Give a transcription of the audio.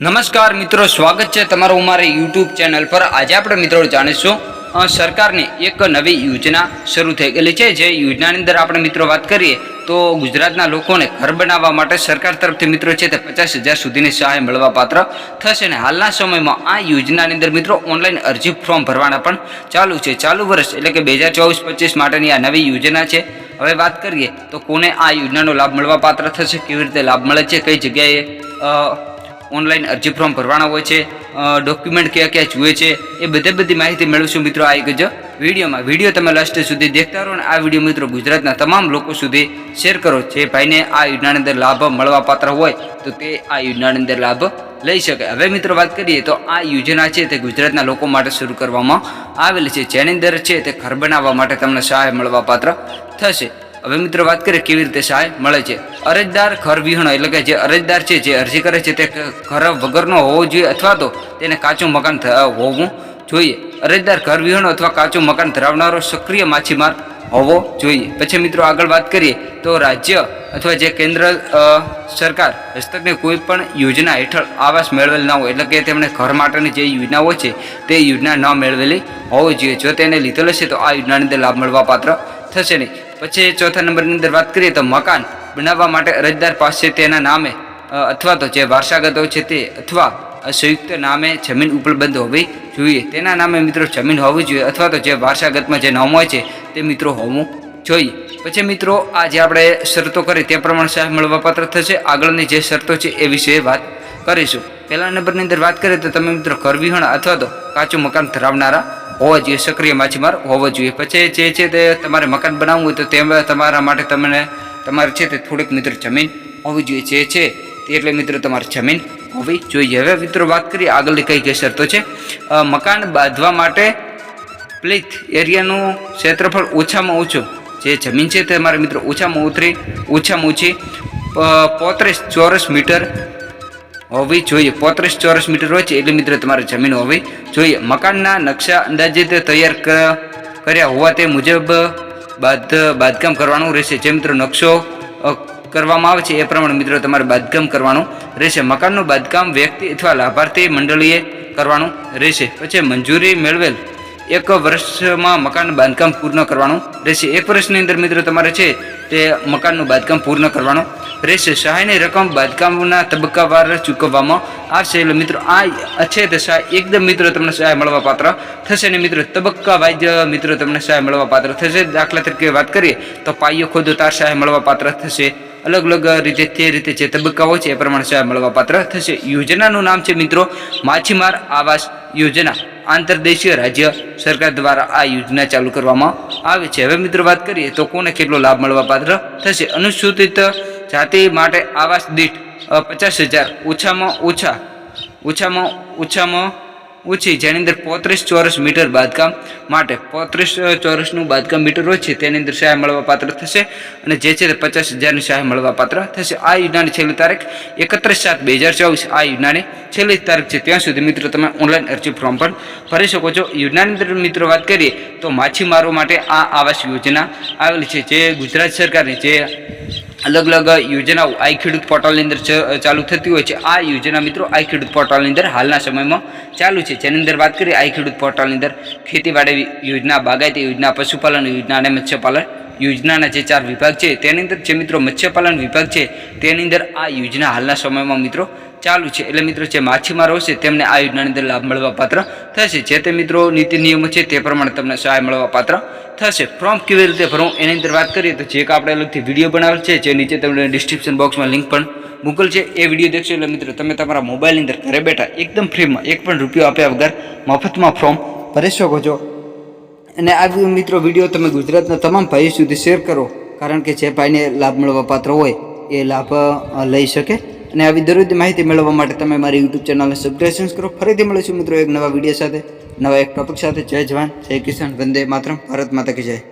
નમસ્કાર મિત્રો, સ્વાગત છે તમારું અમારી યુટ્યુબ ચેનલ પર. આજે આપણે મિત્રો જાણીશું સરકારની એક નવી યોજના શરૂ થઈ ગયેલી છે. જે યોજનાની અંદર આપણે મિત્રો વાત કરીએ, તો ગુજરાતના લોકોને ઘર બનાવવા માટે સરકાર તરફથી મિત્રો છે તે પચાસ હજાર સુધીની સહાય મળવા પાત્ર થશે અને હાલના સમયમાં આ યોજનાની અંદર મિત્રો ઓનલાઈન અરજી ફોર્મ ભરવાના પણ ચાલુ છે. ચાલુ વર્ષ એટલે કે બે હજાર ચોવીસ પચીસ માટેની આ નવી યોજના છે. હવે વાત કરીએ, તો કોને આ યોજનાનો લાભ મળવા પાત્ર થશે, કેવી રીતે લાભ મળે છે, કઈ જગ્યાએ ઓનલાઈન અરજી ફોર્મ ભરવાના હોય છે ડોક્યુમેન્ટ કયા કયા જુએ છે, એ બધે બધી માહિતી મેળવશું મિત્રો આ એક જ વિડીયોમાં. વીડિયો તમે લાસ્ટ સુધી દેખતા રહો અને આ વીડિયો મિત્રો ગુજરાતના તમામ લોકો સુધી શેર કરો. જે ભાઈને આ યોજનાની અંદર લાભ મળવા પાત્ર હોય, તો તે આ યોજનાની અંદર લાભ લઈ શકે. હવે મિત્રો વાત કરીએ તો આ યોજના છે તે ગુજરાતના લોકો માટે શરૂ કરવામાં આવેલી છે. જેની અંદર છે તે ઘર બનાવવા માટે તમને સહાય મળવા પાત્ર થશે. હવે મિત્રો વાત કરીએ કેવી રીતે સહાય મળે છે. અરજદાર ઘર વિહણો એટલે કે જે અરજદાર છે, જે અરજી કરે છે તે ઘર વગરનો હોવો જોઈએ અથવા તો તેને કાચું મકાન હોવું જોઈએ. અરજદાર ઘર વિહણો અથવા કાચું મકાન ધરાવનારો સક્રિય માછીમાર હોવો જોઈએ. પછી મિત્રો આગળ વાત કરીએ તો રાજ્ય અથવા જે કેન્દ્ર સરકાર હસ્તકની કોઈ પણ યોજના હેઠળ આવાસ મેળવેલ ના હોય એટલે કે તેમણે ઘર માટેની જે યોજનાઓ છે તે યોજના ન મેળવેલી હોવી જોઈએ. જો તેને લીધેલો છે તો આ યોજનાની અંદર લાભ મળવા પાત્ર થશે નહીં. પછી ચોથા નંબરની અંદર વાત કરીએ તો મકાન બનાવવા માટે અરજદાર પાસે તેના નામે અથવા તો જે વારસાગત હોય છે તે, અથવા સંયુક્ત નામે જમીન ઉપલબ્ધ હોવી જોઈએ. તેના નામે મિત્રો જમીન હોવી જોઈએ, અથવા તો જે વારસાગતમાં જે નામ હોય છે તે મિત્રો હોવું જોઈએ. પછી મિત્રો, આ જે આપણે શરતો કરી તે પ્રમાણે સહાય મળવા પાત્ર થશે. આગળની જે શરતો છે એ વિશે વાત કરીશું. પહેલા નંબરની અંદર વાત કરીએ તો તમે મિત્રો કરવીહણ અથવા તો કાચું મકાન ધરાવનારા હોવા જોઈએ, સક્રિય માછીમાર હોવો જોઈએ. પછી જે છે તે તમારે મકાન બનાવવું હોય તો તેમાં તમારા માટે તમને તમારે છે તે થોડીક મિત્રો જમીન હોવી જોઈએ. જે છે એટલે મિત્રો તમારે જમીન હોવી જોઈએ. હવે મિત્રો વાત કરીએ આગળની કઈ કઈ શરતો છે. મકાન બાંધવા માટે પ્લીથ એરિયાનું ક્ષેત્રફળ ઓછામાં ઓછું જે જમીન છે તે મારા મિત્રો ઓછામાં ઓછરી ઓછામાં ઓછી પોત્રીસ ચોરસ મીટર હોવી જોઈએ. પોત્રીસ ચોરસ મીટર હોય છે. એટલે મિત્રો તમારે જમીન હોવી જોઈએ. મકાનના નકશા અંદાજિત તૈયાર કર્યા હોવા તે મુજબ બાંધ બાંધકામ કરવાનું રહેશે. જે મિત્રો નકશો કરવામાં આવે છે એ પ્રમાણે મિત્રો તમારે બાંધકામ કરવાનું રહેશે. મકાનનું બાંધકામ વ્યક્તિ અથવા લાભાર્થી મંડળીએ કરવાનું રહેશે. પછી મંજૂરી મેળવેલ એક વર્ષમાં મકાન બાંધકામ પૂર્ણ કરવાનું રહેશે. એક વર્ષની અંદર મિત્રો તમારે છે તે મકાનનું બાંધકામ પૂર્ણ કરવાનું રહેશે સહાયની રકમ બાંધકામના તબક્કાવાર ચૂકવવામાં આવશે. એટલે મિત્રો, આ છે તે સહાય એકદમ મિત્રો તમને સહાય મળવા પાત્ર થશે. ને મિત્રો, તબક્કા વાઇઝ મિત્રો તમને સહાય મળવા પાત્ર થશે. દાખલા તરીકે વાત કરીએ તો પાયો ખોદો તાર સહાય મળવા પાત્ર થશે. અલગ અલગ રીતે તે રીતે જે તબક્કાઓ છે, એ પ્રમાણે સહાય મળવા પાત્ર થશે. યોજનાનું નામ છે મિત્રો, માછીમાર આવાસ યોજના. આંતરદેશીય રાજ્ય સરકાર દ્વારા આ યોજના ચાલુ કરવામાં આવે છે. હવે મિત્રો વાત કરીએ તો કોને કેટલો લાભ મળવા પાત્ર થશે? અનુસૂચિત જાતિ માટે આવાસ દીઠ પચાસ હજાર. ઓછામાં ઓછા, ઓછામાં ઓછામાં ઓછી, જેની અંદર પોત્રીસ ચોરસ મીટર બાંધકામ માટે પોત્રીસ ચોરસનું બાંધકામ મીટર હોય છે, તેની અંદર સહાય મળવા પાત્ર થશે અને જે છે તે પચાસ હજારની સહાય મળવા પાત્ર થશે. આ યોજનાની છેલ્લી તારીખ એકત્રીસ સાત બે હજાર ચોવીસ. આ યોજનાની છેલ્લી તારીખ છે. ત્યાં સુધી મિત્રો તમે ઓનલાઈન અરજી ફોર્મ પણ ભરી શકો છો. યોજનાની અંદર મિત્રો વાત કરીએ તો માછીમારો માટે આ આવાસ યોજના આવેલી છે. જે ગુજરાત સરકારની જે અલગ અલગ યોજનાઓ આઈ ખેડૂત પોર્ટલની અંદર ચાલુ થતી હોય છે. આ યોજના મિત્રો આઈ ખેડૂત પોર્ટલની અંદર હાલના સમયમાં ચાલુ છે. જેની અંદર વાત કરીએ આઈ ખેડૂત પોર્ટલની અંદર ખેતીવાડી યોજના, બાગાયતી યોજના, પશુપાલન યોજના અને મત્સ્યપાલન યોજનાના જે ચાર વિભાગ છે, તેની અંદર જે મિત્રો મત્સ્યપાલન વિભાગ છે, તેની અંદર આ યોજના હાલના સમયમાં મિત્રો ચાલુ છે. એટલે મિત્રો જે માછીમારો છે તેમને આ યોજનાની અંદર લાભ મળવા પાત્ર થશે. જે તે મિત્રો નીતિ નિયમો છે, તે પ્રમાણે તમને સહાય મળવા પાત્ર થશે. ફોર્મ કેવી રીતે ભરવું, એની અંદર વાત કરીએ તો જે આપણે અલગથી વીડિયો બનાવેલ છે, જે નીચે તમને ડિસ્ક્રિપ્શન બોક્સમાં લિંક પણ મૂકેલ છે. એ વીડિયો દેખશો એટલે મિત્રો તમે તમારા મોબાઈલની અંદર ઘરે બેઠા એકદમ ફ્રીમાં એક પણ રૂપિયો આપ્યા વગર મફતમાં ફોર્મ ભરી શકો છો. અને આ મિત્રો વીડિયો તમે ગુજરાતના તમામ ભાઈઓ સુધી શેર કરો, કારણ કે જે ભાઈને લાભ મળવા પાત્ર હોય, એ લાભ લઈ શકે. અને આવી દરરોજ માહિતી મેળવવા માટે તમે મારી યુટ્યુબ ચેનલને સબસ્ક્રાઈબ કરો. ફરીથી મળીશું મિત્રો એક નવા વીડિયો સાથે. નવા એક ટોપિક સાથે. જય જવાન, જય કિસાન, વંદે માતરમ. ભારત માતા કી જય.